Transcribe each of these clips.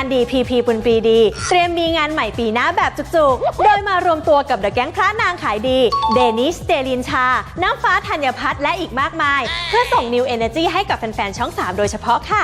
านดีพีพีปุนปีดี เตรียมมีงานใหม่ปีหน้าแบบจุกๆ โดยมารวมตัวกับเดอะแก๊งพระนางขายดี เดนิสเดลินชา น้ำฟ้าธัญพัฒน์และอีกมากมาย เพื่อส่ง New Energy ให้กับแฟนๆ ช่อง 3 โดยเฉพาะค่ะ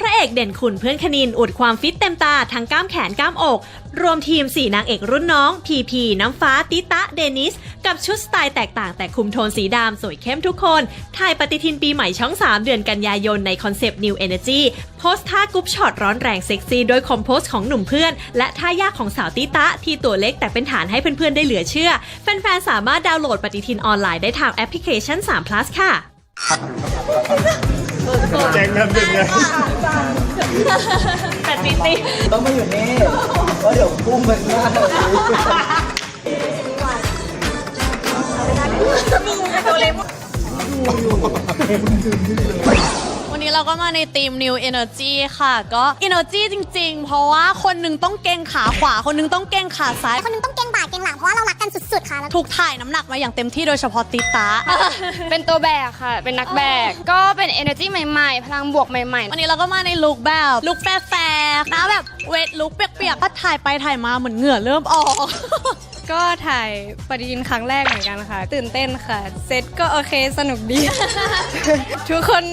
พระเอกเด่นขุนเพื่อนคณินอุดความฟิตเต็มตาทั้งกล้ามแขนกล้ามอก รวมทีม 4 นางเอกรุ่นน้อง พีพีน้ำฟ้า ติตะ เดนิส กับชุดสไตล์แตกต่างแต่คุมโทนสีดำสวยเข้มทุกคนถ่ายปฏิทินปีใหม่ช่อง 3 เดือนกันยายนในคอนเซปต์ New Energy โพสท่ากรุ๊ปช็อตร้อนแรงเซ็กซี่โดยคอมโพสของหนุ่มเพื่อน และท่ายากของสาวติตะที่ตัวเล็กแต่เป็นฐานให้เพื่อนๆได้เหลือเชื่อแฟนๆสามารถดาวน์โหลดปฏิทินออนไลน์ได้ทางแอปพลิเคชัน3 plus ค่ะ แจ้งกันเป็นไงแต่ติติต้องมาอยู่นี่เพราะเดี๋ยวพุ่งไปข้างหน้าเลย วันนี้เราก็มาในทีม New Energy ค่ะ ก็ Energy จริง ๆ เพราะว่าคนหนึ่งต้องเก่งขาขวา คนหนึงต้องเก่งขาซ้าย คนหนึงต้องเก่งบ่าเก่งหลังเพราะว่าเรารักกันสุดๆค่ะแล้วถูกถ่ายน้ำหนักมาอย่างเต็มที่โดยเฉพาะติตา เป็นตัวแบกค่ะ เป็นนักแบก ก็เป็น energy ใหม่ๆ พลังบวกใหม่วันนี้เราก็มาในลุคแบบลุคแฟร์ๆหน้าแบบเวทลุคเปียกๆก็ถ่ายไปถ่ายมาเหมือนเหงื่อเริ่มออกๆ ก็ถ่ายปฏิทินครั้งแรกเหมือนกันค่ะ ตื่นเต้นค่ะ เซตก็โอเคสนุกดี ทุกคน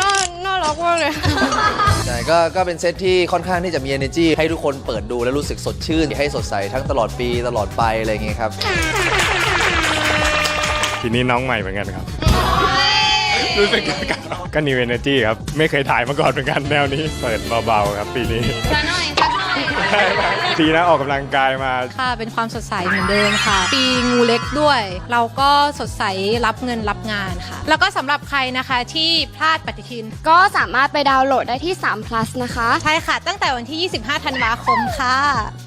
น่าน่ารักมากเลย ใช่ก็ก็เป็นเซตที่ค่อนข้างที่จะมี energy ให้ทุกคนเปิดดูแล้วรู้สึกสดชื่น ให้สดใสทั้งตลอดปีตลอดไปอะไรอย่างเงี้ยครับ ทีนี้น้องใหม่เหมือนกันครับ รู้สึกก็ New Energy ครับ ไม่เคยถ่ายมาก่อนเหมือนกันแนวนี้ เปิดเบาๆครับปีนี้สักหน่อยสักหน่อย ดีนะออกกำลังกายมา ค่ะ เป็นความสดใสเหมือนเดิมค่ะ ปีงูเล็กด้วย เราก็สดใสรับเงินรับงานค่ะ แล้วก็สำหรับใครนะคะที่พลาดปฏิทิน ก็สามารถไปดาวน์โหลดได้ที่ 3 plus นะคะ ใช่ค่ะ ตั้งแต่วันที่ 25 ธันวาคมค่ะ